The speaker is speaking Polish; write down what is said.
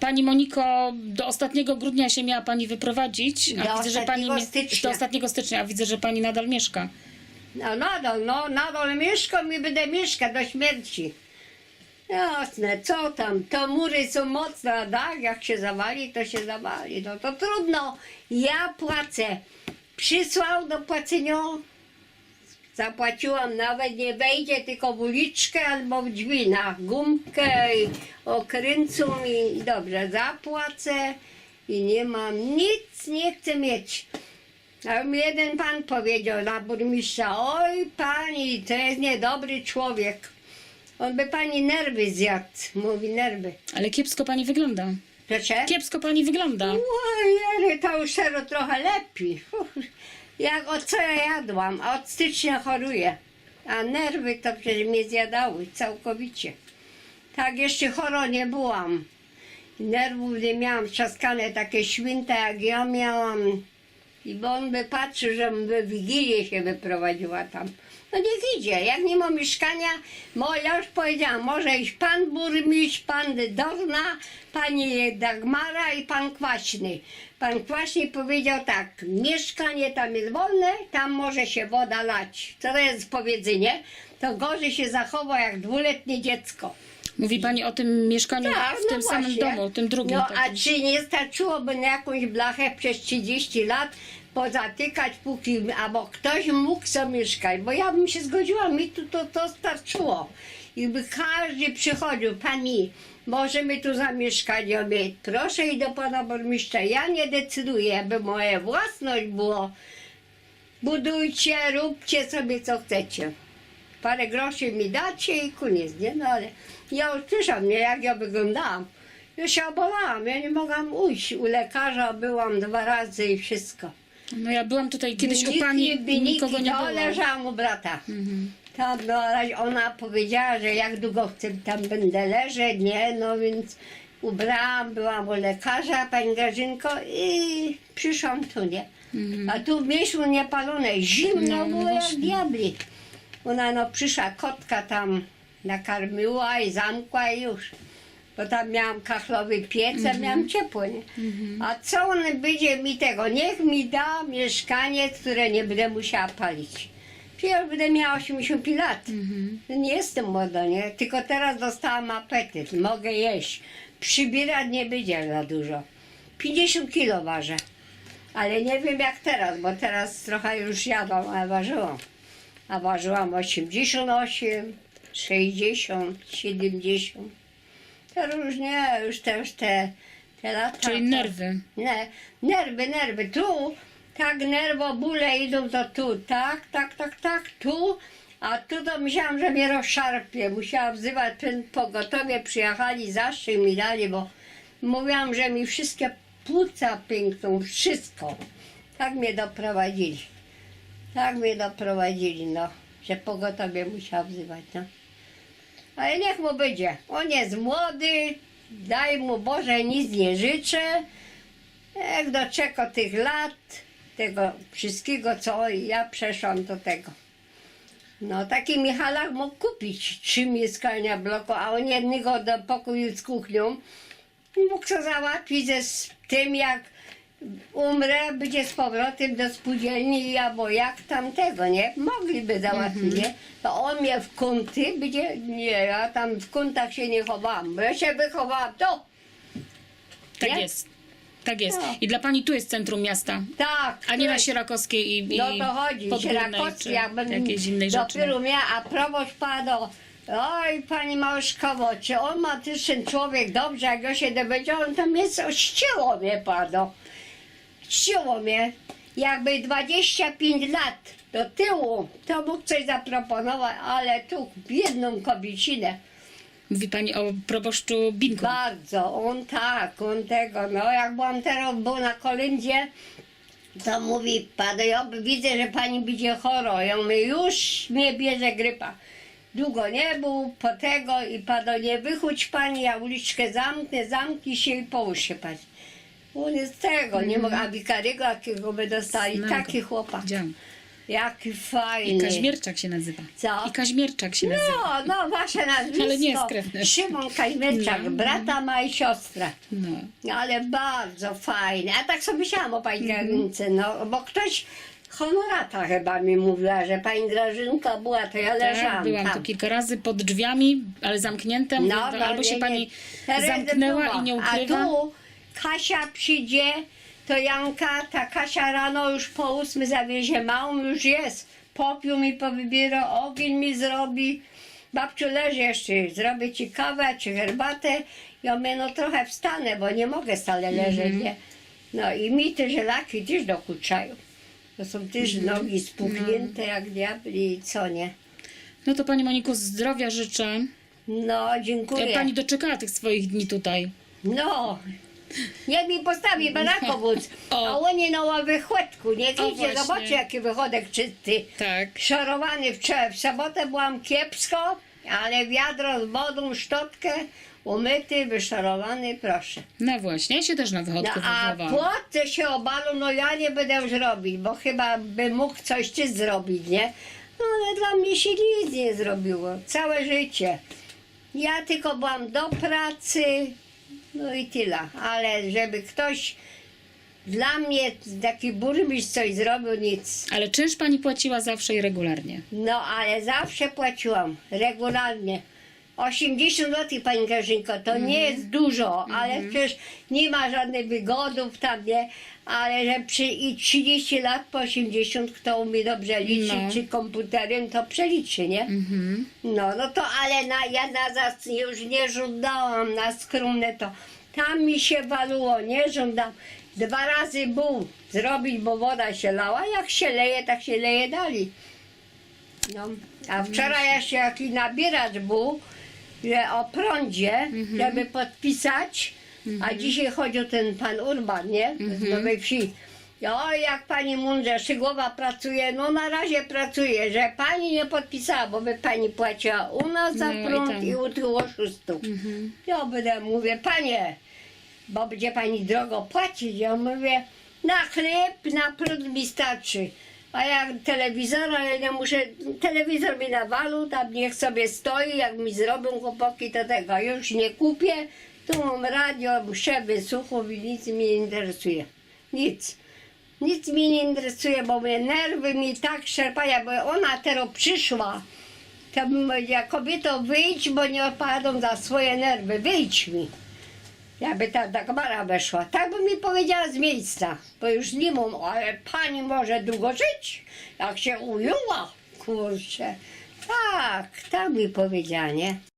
Pani Moniko, do ostatniego grudnia się miała pani wyprowadzić, a Do widzę, że pani ostatniego mie- stycznia. do ostatniego stycznia, a widzę, że pani nadal mieszka. No nadal, no nadal mieszkam i będę mieszkać do śmierci. Jasne, co tam, to mury są mocne, a tak, jak się zawali, to się zawali, no to trudno, ja płacę. Przysłał do płacenia, zapłaciłam, nawet nie wejdzie, tylko w uliczkę albo w drzwi, na gumkę i okręcą i dobrze, zapłacę i nie mam nic, nie chcę mieć. A mi jeden pan powiedział na burmistrza, oj pani, to jest niedobry człowiek. On by pani nerwy zjadł, mówi nerwy. Ale kiepsko pani wygląda. Proszę? Kiepsko pani wygląda. Ale to już trochę lepiej. Jak od co ja jadłam, a od stycznia choruję. A nerwy to przecież mnie zjadały całkowicie. Tak jeszcze choro nie byłam. Nerwów nie miałam, trzaskane takie święte jak ja miałam. I bo on by patrzył, żebym we Wigilię się wyprowadziła tam. No niech idzie, jak nie ma mieszkania, bo ja już powiedziałam, może iść pan burmistrz, pan Dorna, pani Dagmara i pan Kwaśny. Pan Kwaśny powiedział tak, mieszkanie tam jest wolne, tam może się woda lać. Co to jest powiedzenie? To gorzej się zachowa jak dwuletnie dziecko. Mówi pani o tym mieszkaniu Tak, w tym no samym właśnie. domu, tym drugim. No a takim. czy nie starczyłoby na jakąś blachę przez 30 lat pozatykać, póki albo ktoś mógł sobie mieszkać, bo ja bym się zgodziła, mi tu to, to starczyło. I by każdy przychodził, pani, możemy tu zamieszkać, ja mówię, proszę i do pana burmistrza, ja nie decyduję, aby moja własność było, budujcie, róbcie sobie co chcecie parę groszy mi dacie i koniec, nie? No ale ja już przyszłam, nie? Jak ja wyglądałam. Ja się obolałam, ja nie mogłam ujść. U lekarza byłam dwa razy i wszystko. No ja byłam tutaj kiedyś u pani, nikogo nie było. leżałam u brata. Mhm. Tam no, ale ona powiedziała, że jak długo chcę tam będę leżeć, nie? No więc ubrałam, byłam u lekarza, pani Grażynko i przyszłam tu, nie? A tu w mieszku niepalone, zimno Mhm. No, no było jak właśnie. diabli. Ona no przyszła, kotka tam nakarmiła i zamkła i już. Bo tam miałam kachlowy piec, Mhm. a miałam ciepło, nie? A co on będzie mi tego? Niech mi da mieszkanie, które nie będę musiała palić. Ja będę miała 85 lat. Mhm. Nie jestem młoda, nie? Tylko teraz dostałam apetyt, mogę jeść. Przybierać nie będzie za dużo. 50 kilo ważę. Ale nie wiem jak teraz, bo teraz trochę już jadłam, ale ważyłam. A ważyłam 88, 60, 70. To różnie, już te, już te, te lata. Czyli nerwy. nie, nerwy, nerwy, tu, tak nerwobóle idą to tu, tak, tak, tak, tak, tu, a tu to myślałam, że mnie rozszarpie, musiałam wzywać ten pogotowie, przyjechali, zaszczy mi dali, bo mówiłam, że mi wszystkie płuca pękną, wszystko. Tak mnie doprowadzili, tak mnie doprowadzili, no, że pogotowie musiałam wzywać, no. Ale niech mu będzie. On jest młody, daj mu Boże, nic nie życzę. Jak doczeka tych lat, tego wszystkiego, co ja przeszłam do tego. No, taki Michalak mógł kupić trzy mieszkania bloku, a on jednego do pokoju z kuchnią mógł to załatwić z tym, jak umrę, będzie z powrotem do spółdzielni albo jak tamtego, nie? Mogliby załatwić, nie? To on mnie w kąty będzie, nie, ja tam w kątach się nie chowałam, bo ja się wychowałam to. Tak Nie? jest. Tak jest. No. I dla pani tu jest centrum miasta, Tak. a nie na Sierakowskiej i, i No to chodzi, Podgórnej, Sierakowski, czy jak będę jakiejś innej rzeczy. dopiero miała, a proboszcz padł. Oj, pani Małżkowo, czy on ma ten człowiek dobrze, jak go się dowiedział, on tam jest, ścięło mnie padło. Ścięło mnie. Jakby 25 lat do tyłu, to mógł coś zaproponować, ale tu biedną kobiecinę. Mówi pani o proboszczu Binko. Bardzo, on tak, on tego, no jak byłam teraz, był na kolędzie, to mówi, pan, ja widzę, że pani będzie choro. Ja mówię, już mnie bierze grypa. Długo nie był, po tego i pado nie wychódź pani, ja uliczkę zamknę, zamknij się i połóż się pani. On jest tego, nie mogę, a wikarygo jakiego by dostali, taki chłopak. Widziałam. Jaki I fajny. Kaźmierczak się nazywa. Co? I Kaźmierczak się nazywa. No, no, wasze nazwisko. Ale nie jest krewny. Szymon Kaźmierczak, No. brata ma i siostrę. No. No, ale bardzo fajne. A tak sobie myślałam o pani Mhm. Grażynce, no, bo ktoś, honorata chyba mi mówiła, że pani Grażynka była, to ja Tak, leżałam byłam tam. tu kilka razy pod drzwiami, ale zamknięte. Mówię, No, no, no, albo się nie, pani. Teraz zamknęła i nie A ukrywa. tu Kasia przyjdzie, to Janka, ta Kasia rano już po ósmy zawiezie małą, już jest. Popiół mi powybiera, ogień mi zrobi. Babciu leży jeszcze, zrobię ci kawę czy herbatę. Ja mówię, no trochę wstanę, bo nie mogę stale leżeć, Mhm. nie? No i mi te żelaki też dokuczają. To są też Mhm. nogi spuchnięte jak diabli i co nie. No to Pani Moniko, zdrowia życzę. No, dziękuję. Pani doczekała tych swoich dni tutaj. No, niech mi postawi barakowóz, O. a oni na wychodku, niech O, idzie, właśnie. zobaczy jaki wychodek czysty. Tak. Szorowany wczoraj, w sobotę byłam kiepsko, ale wiadro z wodą, szczotkę, umyty, wyszorowany, proszę. No właśnie, ja się też na No, wychodku a wychowałam. płotce się obalą, no ja nie będę już robić, bo chyba by mógł coś ty zrobić, nie? No ale dla mnie się nic nie zrobiło, całe życie. Ja tylko byłam do pracy, no i tyle. Ale żeby ktoś dla mnie, taki burmistrz coś zrobił, nic. Ale czynsz Pani płaciła zawsze i regularnie. No ale zawsze płaciłam, regularnie. 80 zł, pani Grażynko, to nie jest dużo, ale przecież nie ma żadnych wygodów tam, nie? Ale że przy i 30 lat po 80, kto umie dobrze liczyć, No. czy komputerem, to przeliczy, nie? Mhm. No, no to ale na, ja na zas już nie żądałam na skromne to. Tam mi się waluło, nie żądam. Dwa razy był zrobić, bo woda się lała. Jak się leje, tak się leje dalej. No, a wczoraj jeszcze jaki nabieracz był, o prądzie, żeby podpisać, a dzisiaj chodził ten pan Urban, nie? Z Nowej Wsi. O, jak pani Mundrze, Szygłowa pracuje, no na razie pracuje, że pani nie podpisała, bo by pani płaciła u nas za No i prąd tam. i u tych oszustów. Ja będę, mówię, panie, bo będzie pani drogo płacić. Ja mówię, na chleb, na prąd mi starczy. A jak telewizora, ja nie muszę, telewizor mi nawalu, tam niech sobie stoi, jak mi zrobią chłopaki, to tego już nie kupię. Tu mam radio, muszę wysłuchów i nic mnie nie interesuje. Nic. Nic mnie nie interesuje, bo mnie nerwy mi tak szerpają, bo ona teraz przyszła. To bym powiedziała, kobieto wyjdź, bo nie odpowiadam za swoje nerwy, wyjdź mi. Jakby ta Dagmara weszła, tak by mi powiedziała z miejsca, bo już nie mam, ale pani może długo żyć, jak się ujęła, kurczę. Tak, tak mi powiedziała, nie?